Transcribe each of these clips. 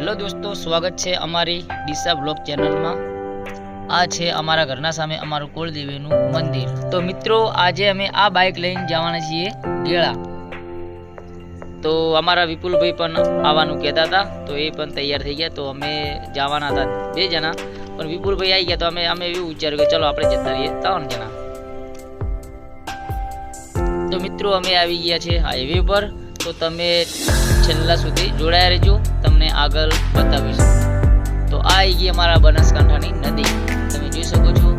Hello દોસ્તો, સ્વાગત છે અમારી ડીસા બ્લોગ ચેનલમાં. આ છે અમારા ઘરના સામે અમારું કુળદેવીનું મંદિર. તો મિત્રો, આજે અમે આ બાઇક લઈને જવાના છીએ ગેળા. તો અમારા વિપુલભાઈ પણ આવવાનું કહેતા હતા, તો એ પણ તૈયાર થઈ ગયા, તો અમે જવાના હતા બે જણા. પણ વિપુલભાઈ આવી ગયા, તો અમે અમે એવું વિચાર્યું કે ચલો આપણે જતા રહીએ ત્રણ જણા. તો મિત્રો, અમે આવી ગયા છે હાઈવે પર. તો તમે છેલ્લા સુધી જોડાયા રહેજો. તમને આગળ બતાવીશું. તો આ આવી ગઈ અમારા બનાસકાંઠાની નદી. તમે જોઈ શકો છો.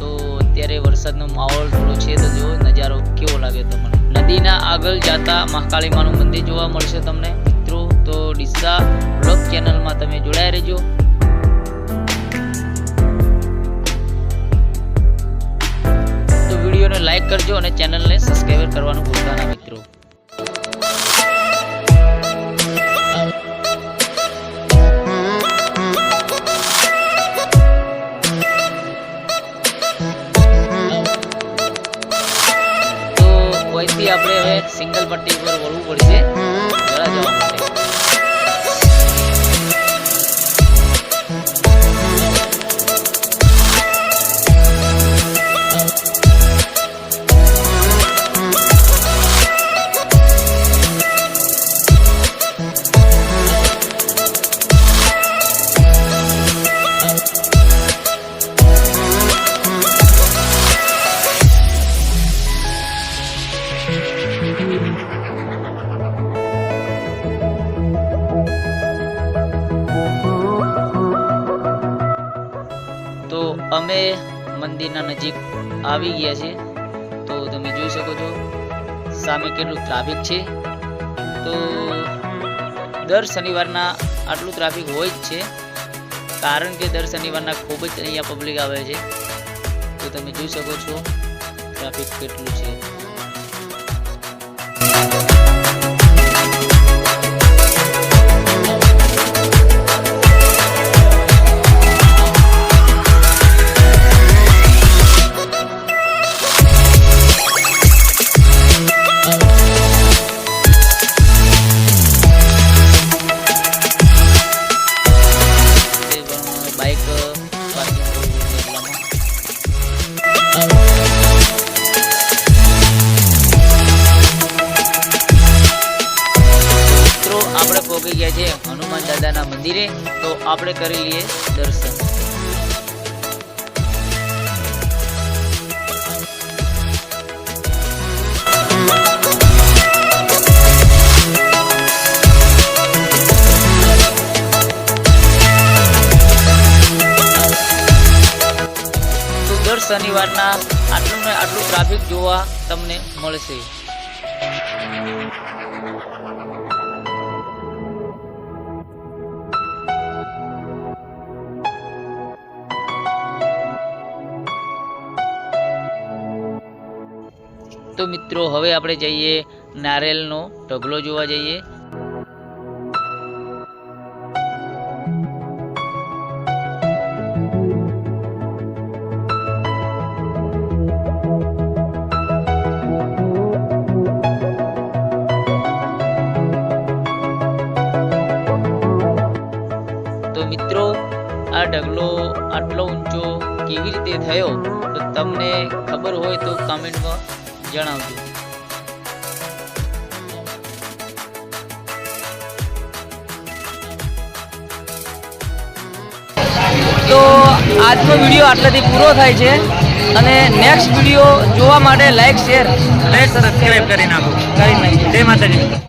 તો અત્યારે વરસાદનો માહોલ થોડો છે તો જો નજારો કેવો લાગે તમને. નદીના આગળ જતા મહાકાળી માનું મંદિર જોવા મળશે તમને. મિત્રો, તો ડીસા બ્લોગ ચેનલમાં તમે જોડાયા રહેજો. તો વિડીયોને લાઈક કરજો અને ચેનલને સબસ્ક્રાઈબ કરવાનું આપણે હવે સિંગલ પટ્ટી ઉપર વળવું પડશે. અમે મંદિરના નજીક આવી ગયા છે તો તમે જોઈ શકો છો, સામે કેટલું ટ્રાફિક છે. તો દર શનિવારના આટલું ટ્રાફિક હોય જ છે. કારણ કે દર શનિવારના ખૂબ જ અહીંયા પબ્લિક આવે છે. તો તમે જોઈ શકો છો ટ્રાફિક કેટલું છે. દાદાના મંદિરે, તો આપણે કરી લઈએ દર્શન. શનિવારના આટલું ને આટલું ટ્રાફિક જોવા તમને મળશે. તો મિત્રો, હવે આપણે જઈએ નારેલનો ઢગલો જોવા જઈએ. મિત્રો, આ ઢગલો આટલો ઊંચો કેવી રીતે થયો? તો તમને ખબર હોય તો કમેન્ટમાં જણાવજો. તો આજનો વીડિયો આટલાથી પૂરો થાય છે અને નેક્સ્ટ વીડિયો જોવા માટે લાઈક શેર અને સબસ્ક્રાઈબ કરી નાખો. કરી નાખજો જય માતાજી.